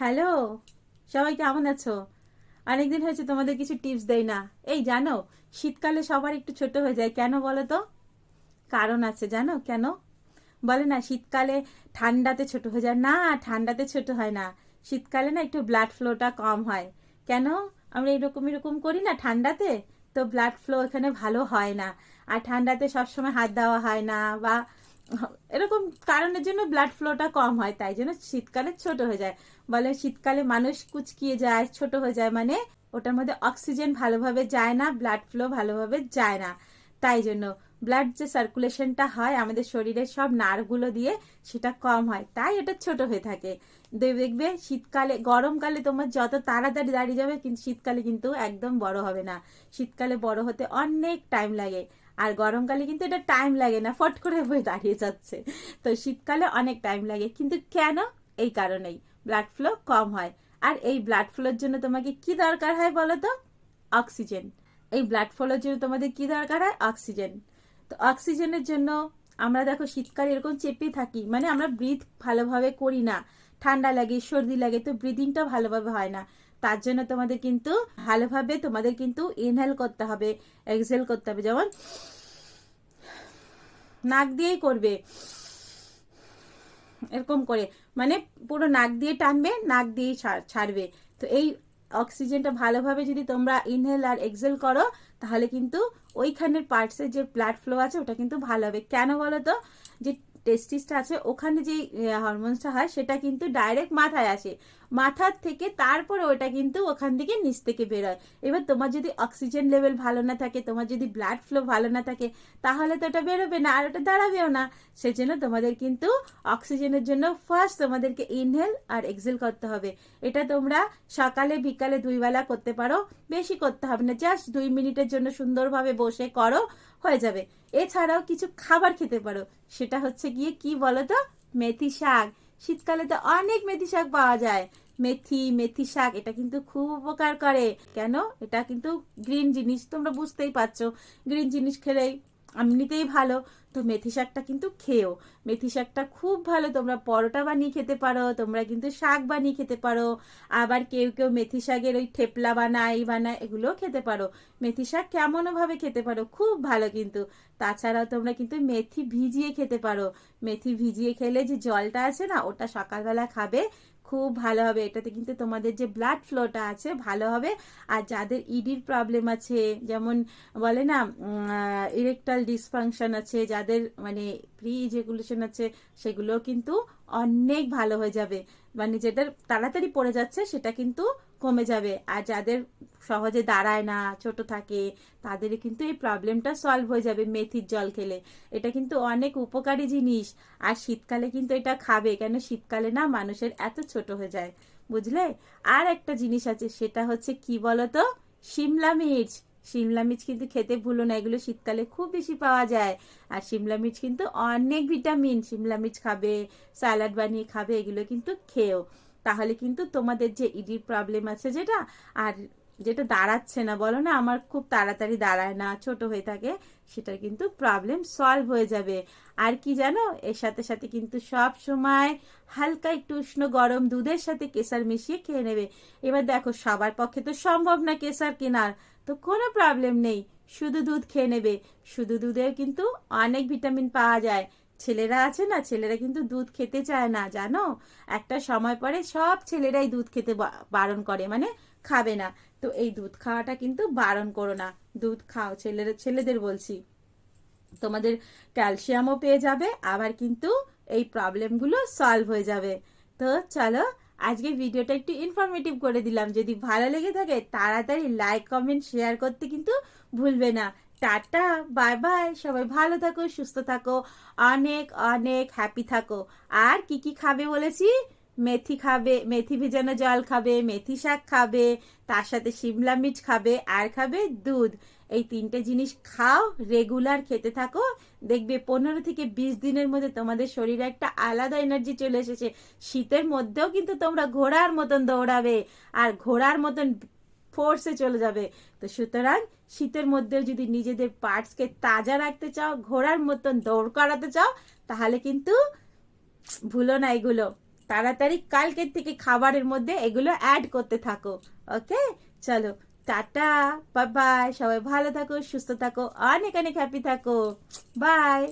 Hello, সবাই কেমন আছো? অনেকদিন হয়েছে, তোমাদের কিছু টিপস দেই না। এই, জানো, শীতকালে সবার একটু ছোট হয়ে যায়। কেন বলো তো? কারণ আছে, জানো, কেন? বলে না, শীতকালে ঠান্ডাতে ছোট হয়ে যায়। না, ঠান্ডাতে ছোট হয় না। শীতকালে না একটু ব্লাড ফ্লোটা কম হয়। কেন? আমরা এরকম এরকম করি না ঠান্ডাতে? তো ব্লাড ফ্লো এখানে ভালো হয় না। আর ঠান্ডাতে সবসময় হাত দেওয়া হয় না, বা এরকম কারণের জন্য ব্লাড ফ্লোটা কম হয়, তাই জন্য শীতকালে ছোট হয়ে যায়। বলে শীতকালে মানুষ কুচকিয়ে যায়, ছোট হয়ে যায় মানে ওটার মধ্যে অক্সিজেন ভালোভাবে যায় না ব্লাড ফ্লো ভালোভাবে যায় না। তাই জন্য ব্লাড যে সার্কুলেশনটা হয় আমাদের শরীরের সব নার্ভগুলো দিয়ে সেটা কম হয়। তাই এটা ছোট হয়ে থাকে। দেখবে শীতকালে, গরমকালে তোমার যত তাড়াতাড়ি দাঁড়িয়ে যাবে কিন্তু শীতকালে কিন্তু একদম বড় হবে না। শীতকালে বড় হতে অনেক টাইম লাগে। আর গরমকালে কিন্তু এটা টাইম লাগে না, ফট করে হয়ে দাঁড়িয়ে যাচ্ছে। তো শীতকালে অনেক টাইম লাগে। কিন্তু কেন? এই কারণেই। ব্লাড ফ্লো কম হয়। আর এই ব্লাড ফ্লোর জন্য তোমাকে কি দরকার হয় বলো তো? অক্সিজেন এই ব্লাড ফ্লোর জন্য তোমাদের কি দরকার হয়? অক্সিজেন তো অক্সিজেনের জন্য আমরা দেখো শীতকালে এরকম চেপে থাকি মানে আমরা ব্রিথ ভালোভাবে করি না। ঠান্ডা লাগে, সর্দি লাগে, তো ব্রিদিংটা ভালোভাবে হয় না। তার জন্য তোমাদের কিন্তু ভালোভাবে তোমাদের কিন্তু ইনহেল করতে হবে এক্সেল করতে হবে, যেমন নাক দিয়েই করবে। এরকম করে মানে পুরো নাক দিয়ে টানবে, নাক দিয়েই ছাড়বে। তো এই অক্সিজেনটা ভালোভাবে যদি তোমরা ইনহেল আর এক্সেল করো, তাহলে কিন্তু ওইখানের পার্টসের যে ব্লাড ফ্লো আছে, ওটা কিন্তু ভালো হবে। কেন বলো তো? যে টেস্টিসটা আছে, ওখানে যে হরমোনসটা হয়, সেটা কিন্তু ডাইরেক্ট মাথায় আসে। মাথার থেকে তারপরে ওটা কিন্তু ওখান থেকে নিচ থেকে বেরোয়। এবার তোমার যদি অক্সিজেন লেভেল ভালো না থাকে, তোমার যদি ব্লাড ফ্লো ভালো না থাকে, তাহলে তো ওটা বেরোবে না, আর ওটা দাঁড়াবেও না। সেজন্য তোমাদের কিন্তু অক্সিজেনের জন্য ফার্স্ট তোমাদেরকে ইনহেল আর এক্সেল করতে হবে। এটা তোমরা সকালে, বিকালে দুই বেলা করতে পারো, বেশি করতে হবে না জাস্ট দুই মিনিটের জন্য সুন্দরভাবে বসে করো, হয়ে যাবে। এছাড়াও কিছু খাবার খেতে পারো, সেটা হচ্ছে গিয়ে কি বলো তো মেথি শাক। শীতকালে তো অনেক মেথি শাক পাওয়া যায়। মেথি মেথি শাক, এটা কিন্তু খুব উপকার করে। কেন? এটা কিন্তু গ্রিন জিনিস, তোমরা বুঝতেই পারছ। গ্রিন জিনিস খেলেই এমনিতেই ভালো। তো মেথি শাকটা কিন্তু খেয়েও। মেথি শাকটা খুব ভালো, তোমরা পরোটা বানিয়ে খেতে পারো, তোমরা কিন্তু শাক বানিয়ে খেতে পারো। আবার কেউ কেউ মেথি শাকের ওই ঠেপলা বানায় বানায়, এগুলোও খেতে পারো। মেথি শাক কেমনও ভাবে খেতে পারো, খুব ভালো কিন্তু। তাছাড়াও তোমরা কিন্তু মেথি ভিজিয়ে খেতে পারো। মেথি ভিজিয়ে খেলে যে জলটা আছে না, ওটা সকালবেলা খাবে। খুব ভালো হবে। এটাতে কিন্তু তোমাদের যে ব্লাড ফ্লোটা আছে ভালো হবে। আর যাদের ইডির প্রবলেম আছে, যেমন বলে না ইরেকটাল ডিসফাংশন আছে, যাদের মানে প্রি ইজেকুলেশন আছে সেগুলো কিন্তু অনেক ভালো হয়ে যাবে। মানে যেটা তাড়াতাড়ি পড়ে যাচ্ছে, সেটা কিন্তু কমে যাবে। আর যাদের সহজে দাঁড়ায় না, ছোট থাকে, তাদের কিন্তু এই প্রবলেমটা সলভ হয়ে যাবে মেথির জল খেলে। এটা কিন্তু অনেক উপকারী জিনিস। আর শীতকালে কিন্তু এটা খাবে, কেন শীতকালে না মানুষের এত ছোট হয়ে যায়। বুঝলে? আর একটা জিনিস আছে, সেটা হচ্ছে কি বলতো? শিমলা মির্চ। শিমলা মির্চ কিন্তু খেতে ভুলো না, এগুলো শীতকালে খুব বেশি পাওয়া যায়। আর শিমলা মির্চ কিন্তু অনেক ভিটামিন শিমলা মির্চ খাবে স্যালাড বানিয়ে খাবে, এগুলো কিন্তু খেয়েও। তাহলে কিন্তু তোমাদের যে ইডির প্রবলেম আছে যেটা, আর যেটা দাঁড়াচ্ছে না, বলো না, আমার খুব তাড়াতাড়ি দাঁড়ায় না, ছোট হয়ে থাকে, সেটার কিন্তু প্রবলেম সলভ হয়ে যাবে। আর কি জানো, এর সাথে সাথে কিন্তু সব সময় হালকা একটু উষ্ণ গরম দুধের সাথে কেসার মিশিয়ে খেয়ে নেবে। এবার দেখো, সবার পক্ষে তো সম্ভব না কেসার কেনার, তো কোনো প্রবলেম নেই, শুধু দুধ খেয়ে নেবে। শুধু দুধেও কিন্তু অনেক ভিটামিন পাওয়া যায়। ছেলেরা আছে না, ছেলেরা কিন্তু দুধ খেতে চায় না, জানো? একটা সময় পরে সব ছেলেরাই দুধ খেতে বারণ করে মানে খাবে না। তো এই দুধ খাওয়াটা কিন্তু বারণ করো না। দুধ খাও, ছেলেরা, ছেলেদের বলছি। তোমাদের ক্যালসিয়ামও পেয়ে যাবে, আবার কিন্তু এই প্রবলেমগুলো সলভ হয়ে যাবে। তো চলো, আজকে ভিডিওটা একটু ইনফরমেটিভ করে দিলাম। যদি ভালো লেগে থাকে, তাড়াতাড়ি লাইক কমেন্ট শেয়ার করতে কিন্তু ভুলবে না। টাটা, বাই বাই, সবাই ভালো থাকো, সুস্থ থাকো, অনেক অনেক হ্যাপি থাকো। আর কি কি খাবে বলেছি? মেথি খাবে, মেথি ভেজানো জল খাবে, মেথি শাক খাবে, তার সাথে শিমলা মির্চ খাবে, আর খাবে দুধ। এই তিনটে জিনিস খাও রেগুলার খেতে থাকো। দেখবে পনেরো থেকে বিশ দিনের মধ্যে তোমাদের শরীরে একটা আলাদা এনার্জি চলে এসেছে। শীতের মধ্যেও কিন্তু তোমরা ঘোড়ার মতন দৌড়াবে। আর ঘোড়ার মতন ফোর্সে চলে যাবে। তো সুতরাং শীতের মধ্যেও যদি নিজেদের পার্টসকে তাজা রাখতে চাও, ঘোড়ার মতন দৌড় করাতে চাও, তাহলে কিন্তু ভুলো না এগুলো। তাড়াতাড়ি কালকের থেকে খাবারের মধ্যে এগুলো অ্যাড করতে থাকো। ওকে চলো, টাটা বাই বাই সবাই ভালো থাকো, সুস্থ থাকো, অনেক অনেক হ্যাপি থাকো। বাই